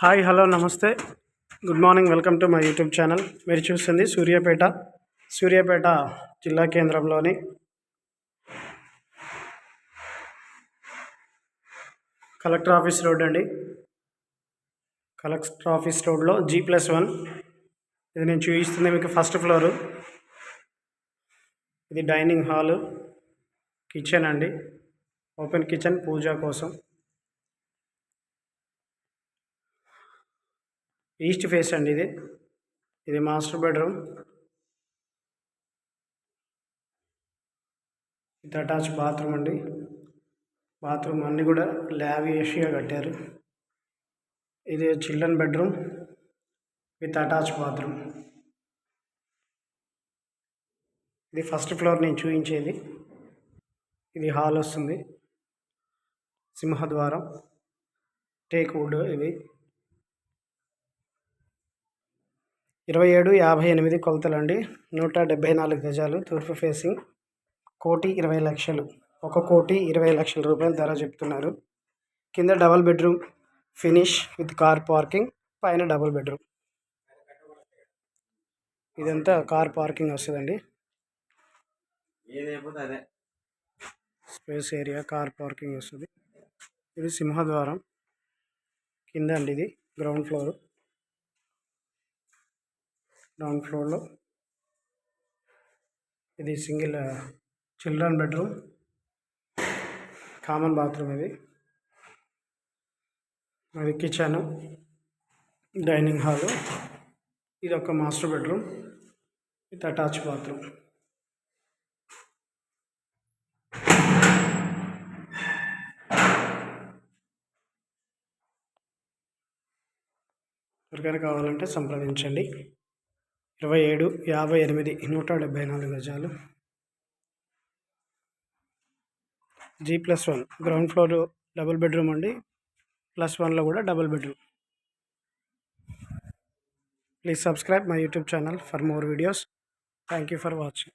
Hi hello నమస్తే. Good morning welcome to my YouTube channel. మీరు చూస్తుంది సూర్యాపేట సూర్యాపేట జిల్లా కేంద్రంలోని కలెక్టర్ ఆఫీస్ రోడ్ అండి. కలెక్టర్ ఆఫీస్ రోడ్లో జీ ప్లస్ వన్. ఇది నేను చూపిస్తుంది మీకు ఫస్ట్ ఫ్లోరు. ఇది డైనింగ్ హాలు కిచెన్ అండి. ఓపెన్ కిచెన్ పూజ కోసం. ఈస్ట్ ఫేస్ అండి ఇది. ఇది మాస్టర్ బెడ్రూమ్. ఇది అటాచ్ బాత్రూమ్ అండి. బాత్రూమ్ అన్నీ కూడా ల్యాబ్ ఏషియా కట్టారు. ఇది children bedroom with attach bathroom. ఇది ఫస్ట్ ఫ్లోర్ నేను చూపించేది. ఇది హాల్ వస్తుంది. సింహద్వారం. టేక్ వుడ్ ఇది. ఇరవై ఏడు యాభై ఎనిమిది కొలతలండి. నూట డెబ్బై నాలుగు గజాలు తూర్పు ఫేసింగ్. కోటి ఇరవై లక్షలు. ఒక కోటి ఇరవై లక్షల రూపాయల ధర చెప్తున్నారు. కింద double bedroom finish with car parking పైన డబుల్ బెడ్రూమ్. ఇదంతా కార్ పార్కింగ్ వస్తుందండి. స్పేస్ ఏరియా కార్ పార్కింగ్ వస్తుంది. ఇది సింహద్వారం. కింద అండి ఇది గ్రౌండ్ ఫ్లోర్. గ్రౌండ్ ఫ్లోర్లో ఇది single children bedroom. Common bathroom ఇది. అది కిచెన్ డైనింగ్ హాలు. ఇది ఒక master bedroom. With attach bathroom. ఎవరికైనా కావాలంటే సంప్రదించండి. ఇరవై ఏడు యాభై ఎనిమిది నూట డెబ్బై నాలుగు గజాలు. G plus one ground floor double bedroom అండి. ప్లస్ వన్లో కూడా double bedroom please subscribe my YouTube channel for more videos thank you for watching